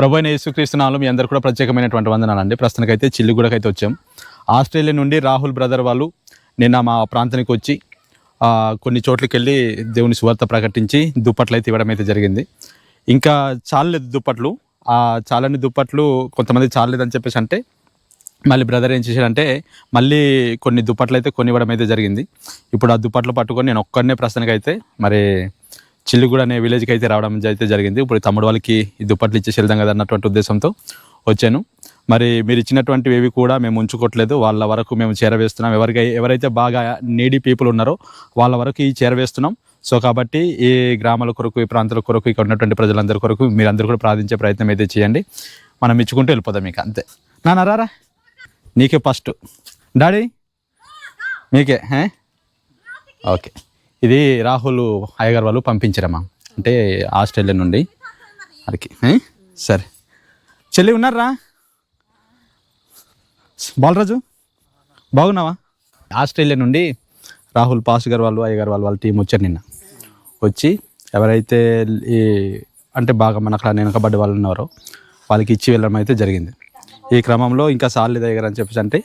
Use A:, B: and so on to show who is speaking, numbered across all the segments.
A: ప్రభు యేసుక్రీస్తు యేసుక్రీస్తునాలు మీ అందరు కూడా ప్రత్యేకమైనటువంటి వందనాలండి. ప్రస్తుతానికైతే చిల్లుగూడకైతే అయితే వచ్చాం. ఆస్ట్రేలియా నుండి రాహుల్ బ్రదర్ వాళ్ళు నిన్న మా ప్రాంతానికి వచ్చి కొన్ని చోట్లకి వెళ్ళి దేవుని సువార్త ప్రకటించి దుప్పట్లు అయితే ఇవ్వడం అయితే జరిగింది. ఇంకా చాలలేదు దుప్పట్లు. ఆ చాలని దుప్పట్లు కొంతమంది చాలలేదని చెప్పేసి అంటే మళ్ళీ బ్రదర్ ఏం చేశాడంటే మళ్ళీ కొన్ని దుప్పట్లు అయితే కొనివ్వడం అయితే జరిగింది. ఇప్పుడు ఆ దుప్పట్లు పట్టుకొని నేను ఒక్కడనే ప్రస్తుతానికి అయితే మరి చిల్లుగూడ అనే విలేజ్కి అయితే రావడం అయితే జరిగింది. ఇప్పుడు తమ్ముడు వాళ్ళకి ఈ దుప్పట్లు ఇచ్చేసి వెళ్దాం కదా అన్నటువంటి ఉద్దేశంతో వచ్చాను. మరి మీరు ఇచ్చినటువంటివి ఏవి కూడా మేము ఉంచుకోవట్లేదు వాళ్ళ వరకు మేము చేరవేస్తున్నాం. ఎవరికి ఎవరైతే బాగా నీడీ పీపుల్ ఉన్నారో వాళ్ళ వరకు ఈ చేరవేస్తున్నాం. సో కాబట్టి ఈ గ్రామాల కొరకు ఈ ప్రాంతాల కొరకు ఇక్కడ ఉన్నటువంటి ప్రజలందరి కొరకు మీరందరూ కూడా ప్రార్థించే ప్రయత్నం అయితే చేయండి. మనం ఇచ్చుకుంటూ వెళ్ళిపోదాం మీకు అంతే. నాన్న రారా? నీకే ఫస్ట్ డాడీ మీకే? ఓకే ఇది రాహుల్ అయ్యగారు వాళ్ళు పంపించారమ్మా. అంటే ఆస్ట్రేలియా నుండి. అడికి సరే. చెల్లి ఉన్నారా? బాలరాజు బాగున్నావా? ఆస్ట్రేలియా నుండి రాహుల్ పాస్ గారు వాళ్ళు అయ్యగారు వాళ్ళు వాళ్ళ టీం వచ్చారు నిన్న. వచ్చి ఎవరైతే ఈ అంటే బాగా మనకు వెనకబడ్డ వాళ్ళు ఉన్నారో వాళ్ళకి ఇచ్చి వెళ్ళడం అయితే జరిగింది. ఈ క్రమంలో ఇంకా సార్లు దగ్గర అని చెప్పేసి అంటే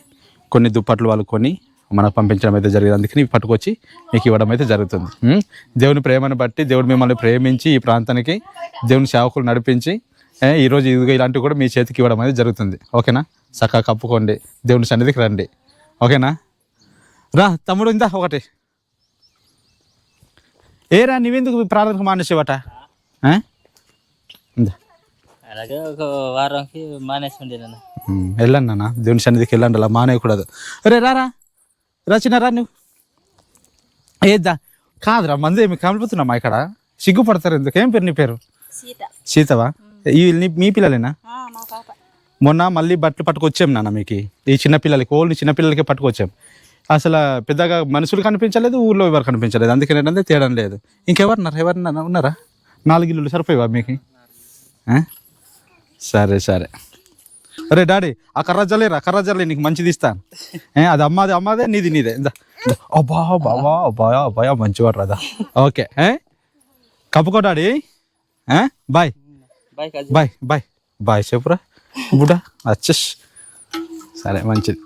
A: కొన్ని దుప్పట్లు వాళ్ళు కొని మనకు పంపించడం అయితే జరిగింది. అందుకని పట్టుకొచ్చి మీకు ఇవ్వడం అయితే జరుగుతుంది? దేవుని ప్రేమను బట్టి దేవుడు మిమ్మల్ని ప్రేమించి ఈ ప్రాంతానికి దేవుని సేవకులు నడిపించి ఈరోజు ఇదిగో ఇలాంటివి కూడా మీ చేతికి ఇవ్వడం అయితే జరుగుతుంది. ఓకేనా? చక్కగా కప్పుకోండి. దేవుని సన్నిధికి రండి. ఓకేనా? రా తమ్ముడు ఇందా? ఒకటి. ఏరా నువ్వెందుకు ప్రార్థనకు మానేసేవట?
B: అలాగే ఒక వారంకి మానేసి
A: వెళ్ళండి నాన్న. దేవుని సన్నిధికి వెళ్ళండి అలా మానేయకూడదు. రే రారా రచినారా నువ్వు. ఏద్దా కాదురా మంది ఏమి కమిలిపోతున్నామా ఇక్కడ? సిగ్గుపడతారు ఎందుకు? ఏం పేరు నీ పేరు?
C: సీత.
A: సీతవా? ఈ మీ పిల్లలేనా? మొన్న మళ్ళీ బట్టలు పట్టుకొచ్చాం నాన్న మీకు. ఈ చిన్న పిల్లలకి ఓన్లీ చిన్న పిల్లలకి పట్టుకొచ్చాం. అసలు పెద్దగా మనుషులు కనిపించలేదు ఊర్లో ఎవరు కనిపించలేదు. అందుకని ఏంటంటే తేడం లేదు. ఇంకెవరున్నారు? ఎవరన్నా ఉన్నారా? నాలుగు ఇల్లులు సరిపోయావా మీకు? సరే సరే. అరే డాడీ ఆ కర్ర జల్లేరా కర్ర జల్లే నీకు మంచిది ఇస్తాను ఏ, అది అమ్మాది అమ్మాదే నీది నీదే. ఇందా. ఇందా. అబ్బా అబ్బాయా మంచివాడు రాదా ఓకే ఏ? కప్పుకో daddy? Bye. Bye bye. Bye చెప్పురా బుడ్డా. అచ్చస్. సరే మంచిది.